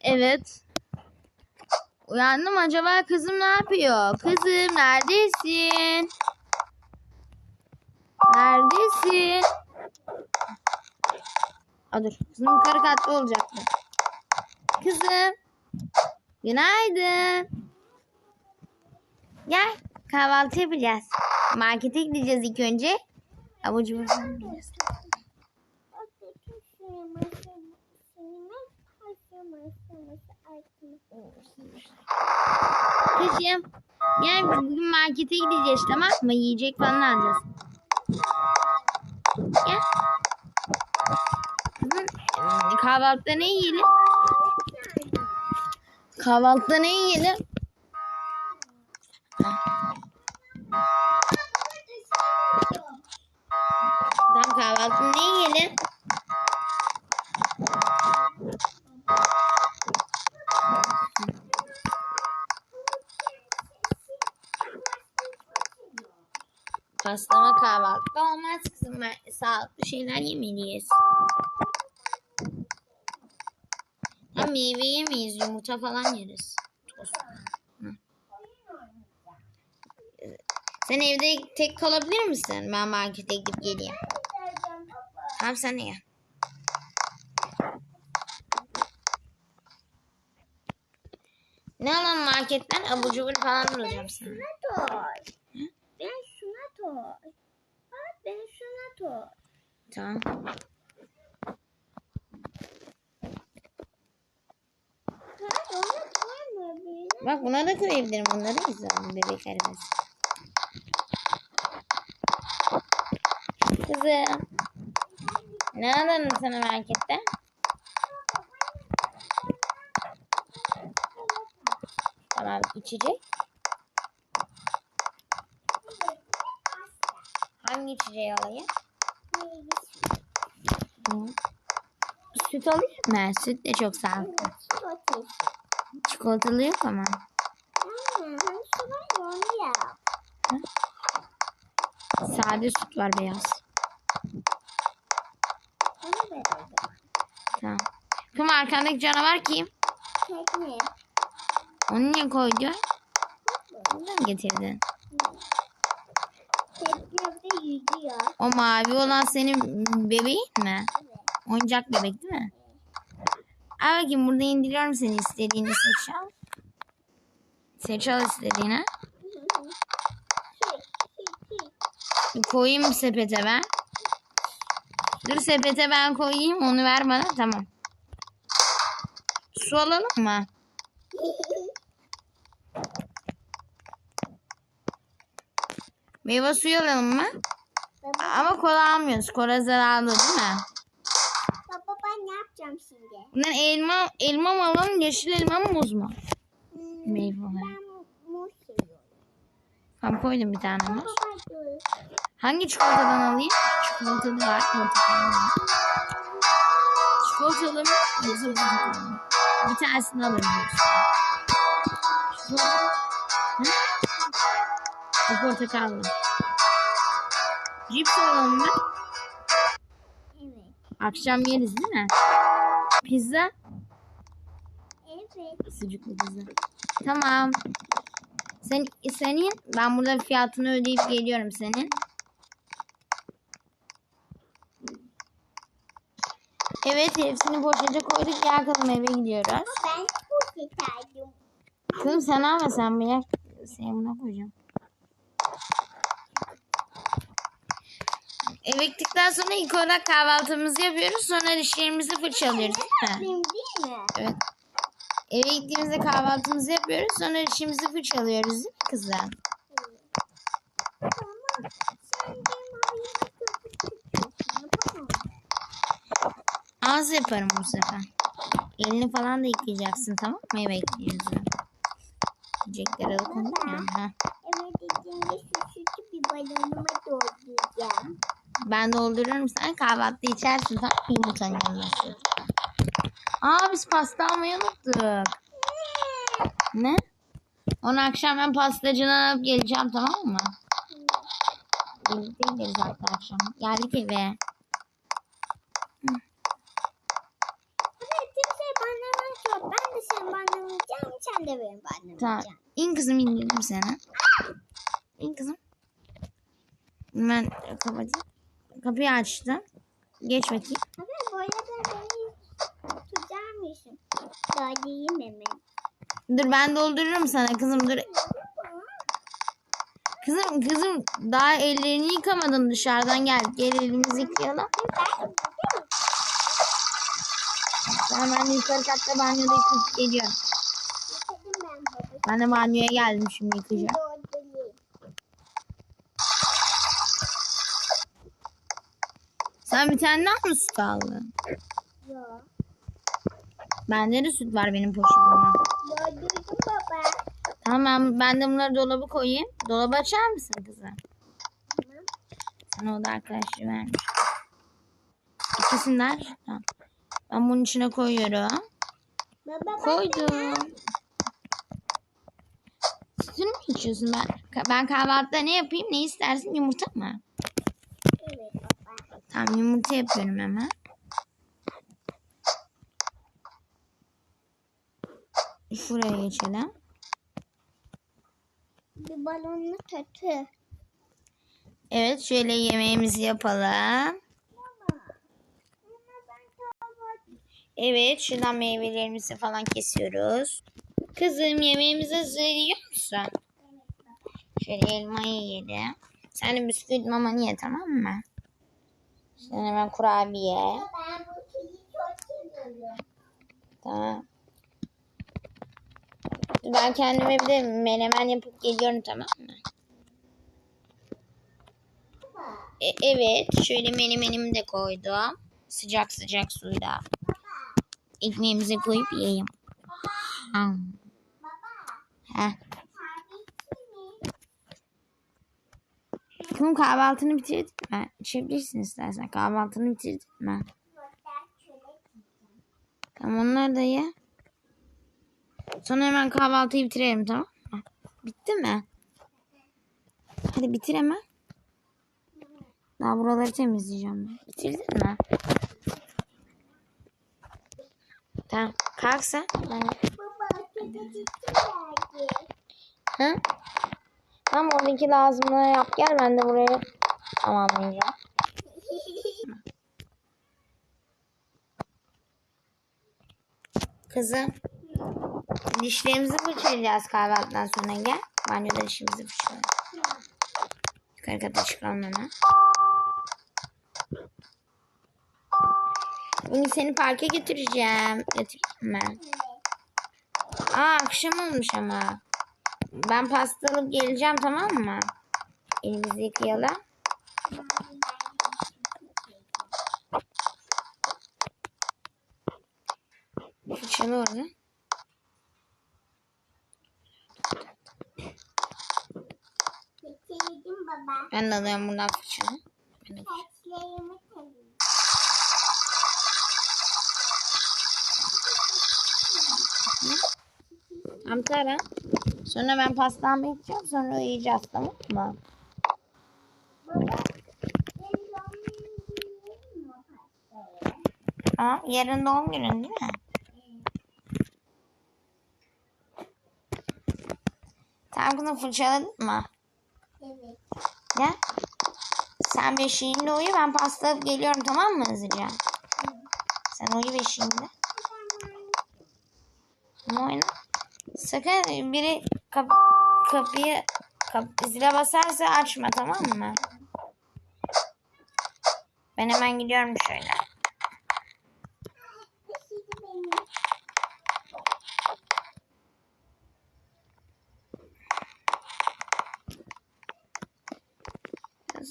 Evet. Uyandım acaba kızım ne yapıyor? Kızım neredesin? Neredesin? Aa, dur. Kızım yukarı katlı olacaktı. Kızım. Günaydın. Gel kahvaltı yapacağız. Markete gideceğiz ilk önce. Abur cubur falan yiyeceğiz. Kızım biz bugün markete gideceğiz tamam mı? Yiyecek falan alacağız. Gel. Kahvaltıda ne yiyelim? Kahvaltıda ne yiyelim? Tamam kahvaltıda ne yiyelim? Paslama kahvaltıda olmaz kızım. Ben sağlıklı şeyler yemeliyiz. Ha, meyve yemeyiz. Yumurta falan yeriz. Sen evde tek kalabilir misin? Ben markete gidip geleyim. Tamam sen de. Ne alalım marketten? Abur cubur falan alacağım sana. Toy. Ben şuna toy. Tamam. Bak buna da koyabilirim. Bunları güzel bebek arabası. Kızım. Ne alalım sana markette? Tamam içecek. Hangi içeceği alayım? Süt alayım mı? Süt de çok sağlıklı. Çikolatalı yok ama. Sade süt var beyaz. Tamam. Kim arkandaki canavar kim? Onu niye koydun? Onu da O mavi olan senin bebeğin mi? Oyuncak bebek değil mi? Al bakayım burada indiriyorum seni istediğini seç al. Seç al istediğini. Koyayım sepete ben. Dur sepete ben koyayım onu ver bana tamam. Su alalım mı? Meyve suyu alalım mı? Ama kola almıyoruz. Kola zararlı değil mi? Baba ben ne yapacağım şimdi? Bunlar elma, elma mı alalım, yeşil elma mı, muz mu? Hmm, Meyve olarak. Ben muz seviyorum. Tamam koydum bir tane muz. Hangi çikolatadan alayım? Çikolatalı var, portakallı var. Çikolatalı mı? Portakallı mı? Bir tanesini alırım diyorsun. Çikolata. Hı? Portakallı. Cips alalım mı? Evet. Akşam yeriz değil mi? Pizza. Evet. Sucuklu pizza. Tamam. Sen, senin ben burada fiyatını ödeyip geliyorum senin. Evet hepsini poşete koyduk. Gel kızım eve gidiyoruz. Ben çok yeterdim. Kızım sen alma sen bırak. Seni buna koyacağım. Eve gittikten sonra ilk olarak kahvaltımızı yapıyoruz. Sonra dişlerimizi fırçalıyoruz değil mi? Değil mi? Evet. Eve gittiğimizde kahvaltımızı yapıyoruz. Sonra dişimizi fırçalıyoruz değil mi. Yapamam. Az yaparım bu sefer. Elini falan da yıkayacaksın tamam mı? Eve gittiğimizde. Yiyeceklere dokunduk ya. Ha. Eve gittiğimde şu bir balonuma dolduracağım. Ben doldururum sen kahvaltı içersin mı? Yumurtanın yanına. Aa biz pasta almayı unuttuk. Ne? Onu akşam ben pastacıdan alıp geleceğim tamam mı? Birlikte gideriz hatta akşam. Geldik eve. Evet kimse bana ben Ben de Ben de benim balonum Tamam. olacağım. İn kızım indirdim seni. İn kızım. Ben kapatayım. Kapıyı açtım. Geç bakayım. Abi bu arada beni tutar mısın? Doldurayım hemen. Dur ben doldururum sana kızım dur. Kızım kızım daha ellerini yıkamadın dışarıdan gel. Gel elimizi yıkayalım. Ben, ben de yukarı katta banyoda yıkayıp geliyorum. Ben de banyoya geldim şimdi yıkayacağım. Sen bir tane daha mı süt aldın? Yok. Bende de süt var benim poşetimde. Doldurdum baba. Tamam ben, de bunları dolaba koyayım. Dolabı açar mısın kızım? Tamam. Sana o da arkadaşlar vermiş. İkisini de aç. Tamam. Ben bunun içine koyuyorum. Baba. Koydum. Sütünü mü içiyorsun ben? Ben kahvaltıda ne yapayım? Ne istersin? Yumurta mı? Tamam yumurta yapıyorum hemen. Şuraya geçelim. Bir balonlu kötü. Evet şöyle yemeğimizi yapalım. Evet şuradan meyvelerimizi falan kesiyoruz. Kızım yemeğimizi hazırlıyor musun? Şöyle elmayı yiyelim. Sen de bisküvit mamanı ye tamam mı? Sen hemen kurabiye. Tamam. Ben kendime bir de menemen yapıp geliyorum tamam mı? E, evet şöyle menemenimi de koydum. Sıcak sıcak suyla. Ekmeğimize koyup yiyeyim. Hmm. Heh. Kızım kahvaltını bitirdin mi? İçebilirsin istersen. Kahvaltını bitirdin mi? Tamam onları da ye. Sonra hemen kahvaltıyı bitirelim tamam mı? Bitti mi? Hadi bitir hemen. Daha buraları temizleyeceğim. ben. Bitirdin mi? Tamam. Kalk sen. Ben... Baba. Hı? Tamam oradaki lazımlığı yap gel ben de buraya tamamlayacağım. Kızım. Dişlerimizi fırçalayacağız kahvaltıdan sonra gel. Banyoda dişimizi fırçalayalım. Yukarı kata çıkalım hemen. Seni parka götüreceğim. Götüreyim mi? Aa akşam olmuş ama. Ben pasta alıp geleceğim tamam mı? Elimizi yıkayalım. Fırçalı orada. Ben de alıyorum buradan fırçalı. Ben de-. Tamam Tara. Sonra ben pastamı yapacağım sonra uyuyacağız tamam mı? Baba. Benim doğum günüm değil mi o pastaya? Tamam yarın doğum günün değil mi? Tamam kızım fırçaladın mı? Evet. Gel. Sen beşiğinde uyu ben pasta alıp geliyorum tamam mı hızlıca? Sen uyu beşiğinde. Ama oyna. Sakın biri kap kapıyı kap zile basarsa açma tamam mı? Ben hemen gidiyorum şöyle.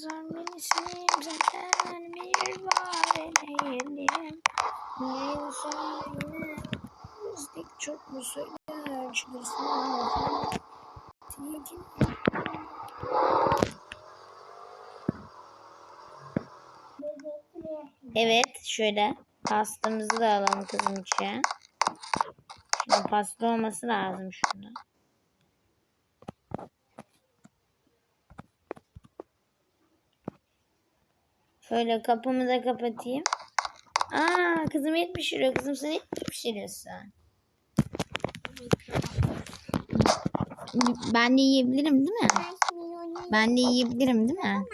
Şimdi benim. Benim zaten bir var edelim. Niye söyle? Müzik çok mu söyler? Çıkırsın. Evet şöyle pastamızı da alalım kızım içe. Şimdi pasta olması lazım şurada. Şöyle kapımı da kapatayım. Aa kızım et pişiriyor. Kızım sen et pişiriyorsun? Ben de yiyebilirim değil mi? Ben de yiyebilirim değil mi?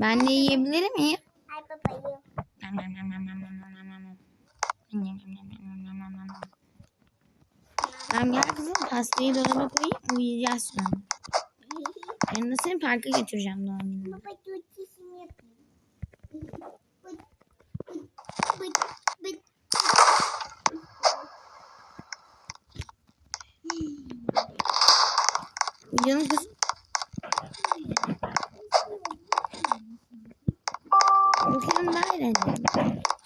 Ben de yiyebilir miyim? Ay babayım. Tamam gel kızım pastayı dolaba koyayım uyuyacağız sonra. Yanında seni parka götüreceğim doğum gününe. Baba dur yapayım. Bıt, bıt, bıt, bıt. Canım kızım. Bakayım nerede?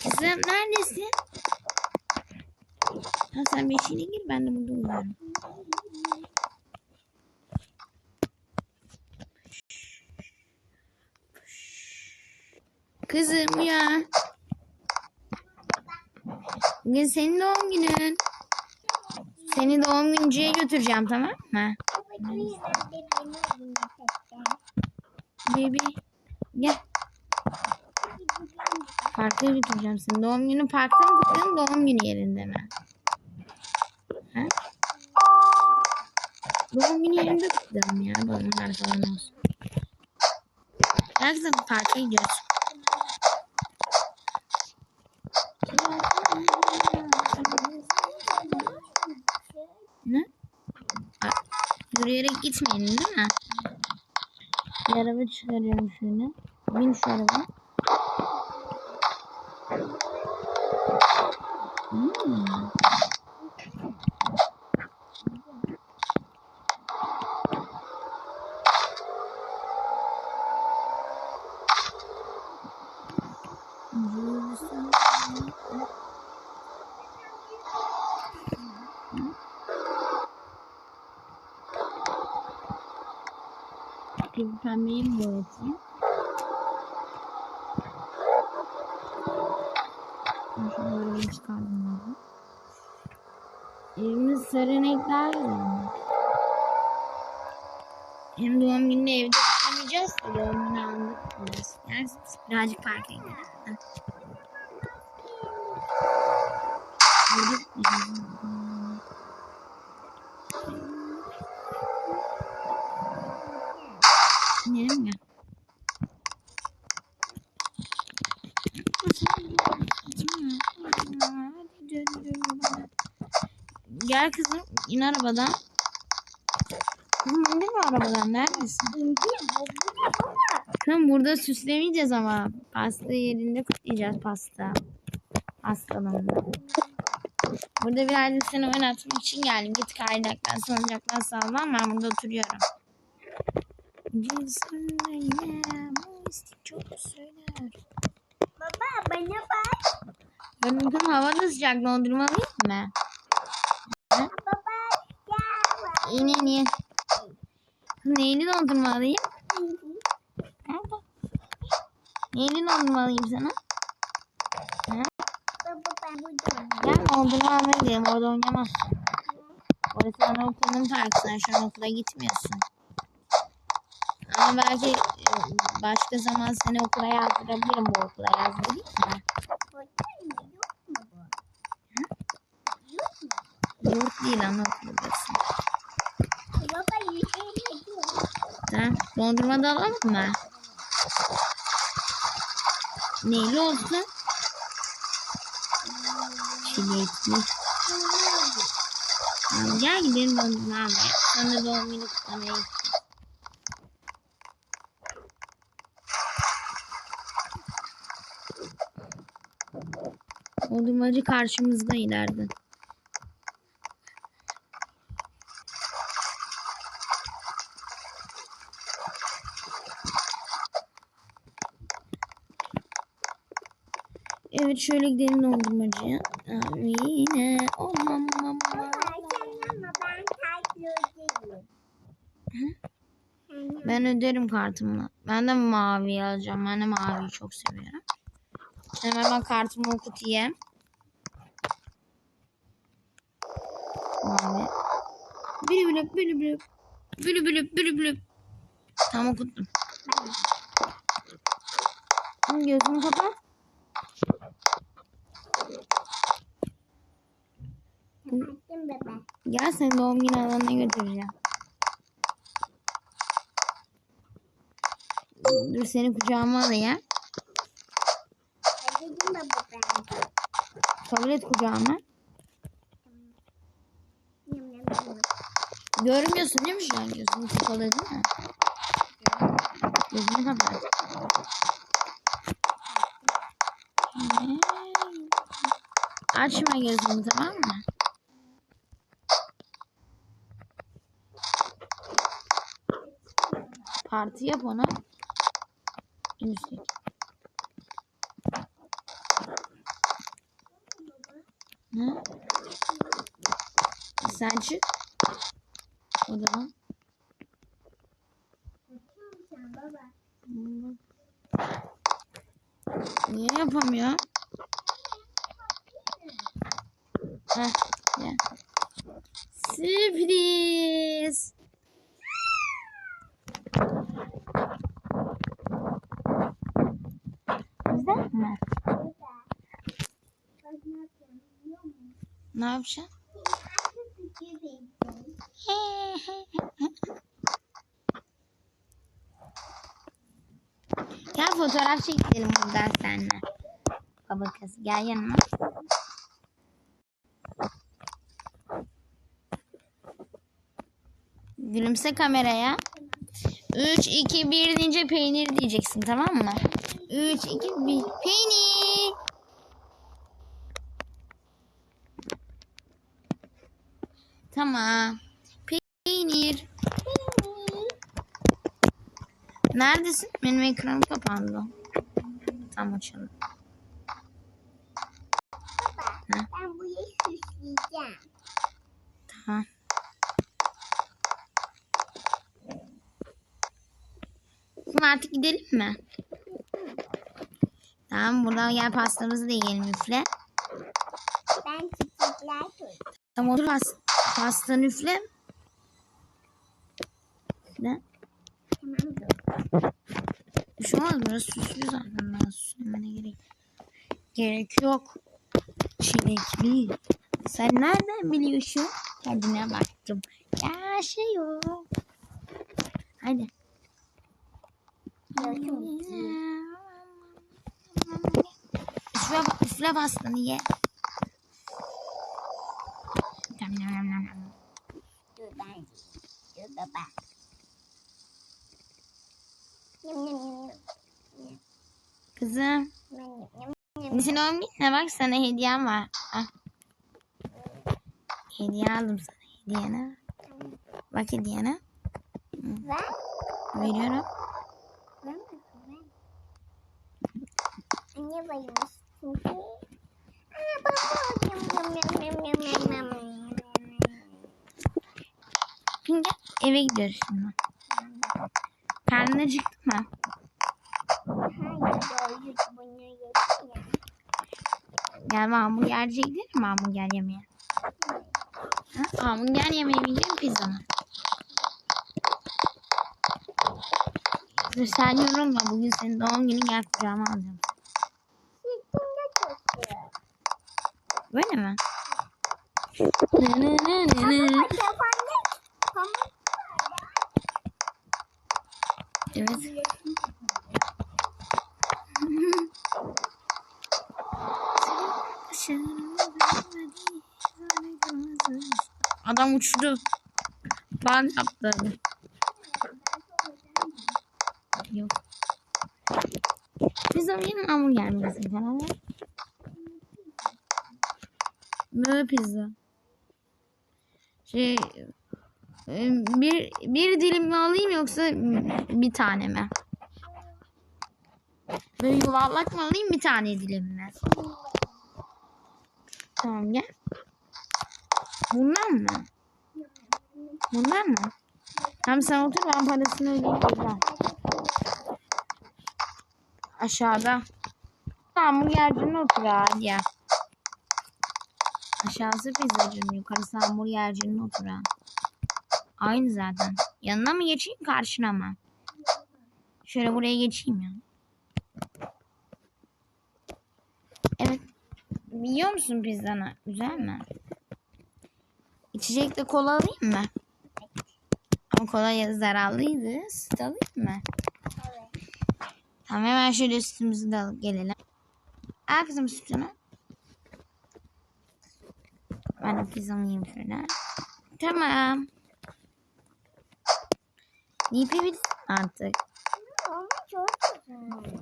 Kızım neredesin? Ha sen beşiğine gir ben de burada Kızım uyan. Bugün senin doğum günün. Seni doğum günücüye götüreceğim tamam mı? Ya. Baby. Gel. Parka götüreceğim seni. Doğum günü parkta mı kutlayalım doğum günü yerinde mi? Ha? Doğum günü yerinde kutlayalım ya. Balonlar falan olsun. Gel kızım parka gidiyoruz. Ne? Ay, Yürüyerek gitmeyin değil mi? Bir araba çıkarıyorum şöyle. Bin şu araba. Hmm. Ben Şunu böyle çıkardım abi. Evimiz sarı renkler. Hem doğum gününü evde kutlamayacağız da doğum günü kutlayacağız. Yani birazcık parka gidelim. Ha. Evde kutlayacağız. İnelim ya. Gel kızım in arabadan. Kızım indir mi arabadan neredesin? Kızım burada süslemeyeceğiz ama. Pasta yerinde kutlayacağız pasta. Hastalığında. Burada birazcık seni oynatmak için geldim. Git kaydaktan salıncaktan sallan ben burada oturuyorum. Bir söyleyeyim, bu istek çok söyler. Baba bana bak. Ben bugün hava da sıcak dondurma alayım mı? Baba İyi iyi. Neyli dondurma alayım? Nerede? Neyli dondurma alayım sana? Ha? Baba ben buradayım. Gel dondurma almaya gidelim. Orada oynamazsın. Orası anaokulunun parkı. Sen şu an okula gitmiyorsun. Ama belki e, başka zaman seni okula yazdırabilirim bu okula yazdırayım mı? Yurt değil anaokulu burası. Baba yüzeyim Tamam. Dondurma da alalım mı? Neyli olsun? Çilekli. Tamam, gel gidelim dondurma almaya. Sonra doğum günü kutlamaya. Dondurmacı karşımızda ileride. Evet şöyle gidelim dondurmacıya. Abi yine sen ama ben öderim kartımla. Ben de mavi alacağım. Ben de maviyi çok seviyorum. Hemen ben kartımı okutayım. Mavi. Bülü bülü bülü bülü. Bülü bülü bülü bülü. Tamam okuttum. Gözünü kapat. Gel seni doğum günü alanına götüreceğim. Dur seni kucağıma alayım. Dedim baba ben. Kabul et kucağıma. Yum yum yum. Görmüyorsun değil mi şu an gözünü kapalı değil mi? Gözünü kapat. Açma gözünü tamam mı? Parti yap ona. Üstteki. Ne? Sen çık. O zaman. Niye yapamıyor? Heh, ya. Sürpriz. Güzel mi? Baba. Bak ne yapıyorum biliyor musun? Ne yapacaksın? Gel fotoğraf çekelim buradan seninle. Baba kız gel yanıma. Gülümse kameraya. 3, 2, 1 deyince peynir diyeceksin tamam mı? 3, 2, 1 peynir. Tamam. Peynir. Neredesin? Benim ekranım kapandı. Tam açalım. Baba ben süsleyeceğim. Tamam. Şimdi artık gidelim mi? Tamam buradan gel pastamızı da yiyelim üfle. Ben çiçekler koydum. Tamam otur pas pastanı üfle. Ne? Bir şey olmaz burası süslü zaten. Daha süslemene gerek. Gerek yok. Çilekli. Sen nereden biliyorsun? Kendine baktım. Yaşıyor. Hadi. Üfle, üfle pastanı ye. Baba. Kızım. Senin doğum gününe bak sana hediyem var. Al. Hediye aldım sana hediyene. Bak hediyene. Ver. Veriyorum. Ver. Anne bayılmış çünkü. Aa baba. Yum yum yum yum yum yum yum. Şimdi eve gidiyoruz şimdi. Karnın acıktı mı? Gel hamburgerciye gidelim mi hamburger yemeye? Ha? Hamburger yemeye mi gidelim pizza mı? Dur sen yorulma bugün senin doğum günün gel kucağıma alacağım. Böyle mi? Nı nı nı nı nı. Ama telefonu pamuk Evet. Adam uçtu. Bug yaptı. Yok. Biz yine hamburger mi yesin falan pizza. Şey bir bir dilim mi alayım yoksa bir tane mi? Böyle yuvarlak mı alayım bir tane dilim mi? Tamam gel. Bundan mı? Bundan mı? Tamam sen otur ben parasını ödeyeyim. Aşağıda. Hamburgercinin otur hadi ya. Aşağısı pizzacının yukarısı hamburgercinin oturan. Aynı zaten. Yanına mı geçeyim karşına mı? Şöyle buraya geçeyim ya. Evet. Biliyor musun pizzanı? Güzel mi? içecekle kola alayım mı? Ama kola zararlıydı. Süt alayım mı? Evet. Tamam hemen şöyle sütümüzü de alıp gelelim. Al kızım sütünü. Ben de pizzamı yiyeyim şöyle. Tamam. Yiyebiliriz artık. Ama çok güzel.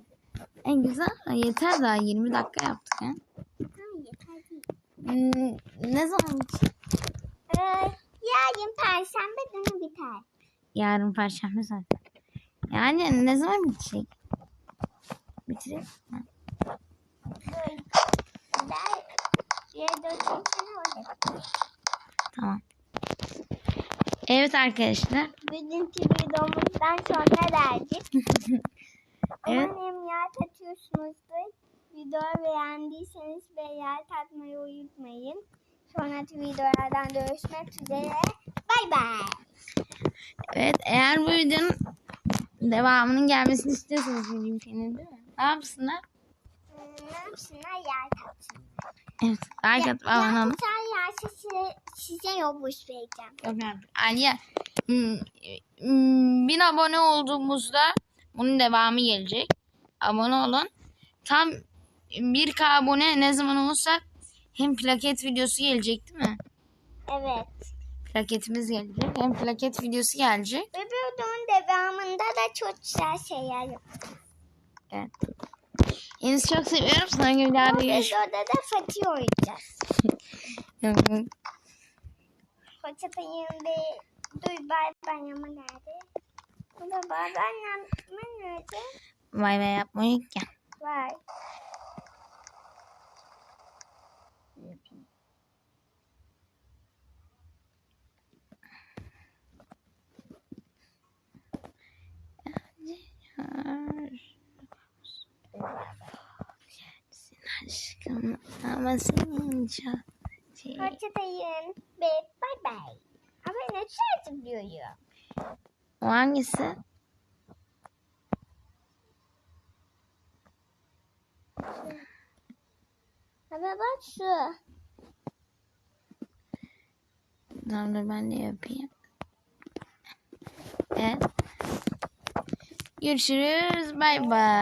En güzel. Yeter daha 20 dakika yaptık. Ha? Tamam yeter değil. Hmm, ne zaman bitecek? Ee, yarın perşembe günü biter. Yarın perşembe zaten. Yani ne zaman bitecek? Bitirelim. mi? Tamam. Evet arkadaşlar. Bugünkü videomuzdan sonra derdik. Evet. Umarım yer tatıyorsunuzdur. Videoyu beğendiyseniz beğen tatmayı unutmayın. Sonraki videolardan görüşmek üzere. Bay bay. Evet eğer bu videonun devamının gelmesini istiyorsanız bu ülkenin değil mi? Ne yapsınlar? Hmm, Ne yapsınlar yer tatsınlar. Evet. Like atıp abone olun. Yerse size, yokmuş vereceğim. Yani. Aliye. Bin abone olduğumuzda bunun devamı gelecek. Abone olun. Tam 1K abone ne zaman olursak hem plaket videosu gelecek değil mi? Evet. Plaketimiz gelecek. Hem plaket videosu gelecek. Ve bu videonun devamında da çok güzel şeyler yapacağız. Evet. Yenizi çok seviyorum. Sonra günlerde görüşürüz. videoda da Fatih oynayacağız. Hoşçakalın ve duy bay bayramı nerede? Bu da bay bayramı nerede? Bay bay yapmayı unutma. Var. Aşkım ama senin şey. Hoşçakalın bay. Ama ne güzel diyor. O hangisi? Ama bak şu. Tamam dur ben de yapayım. Evet. Görüşürüz. Bay bay.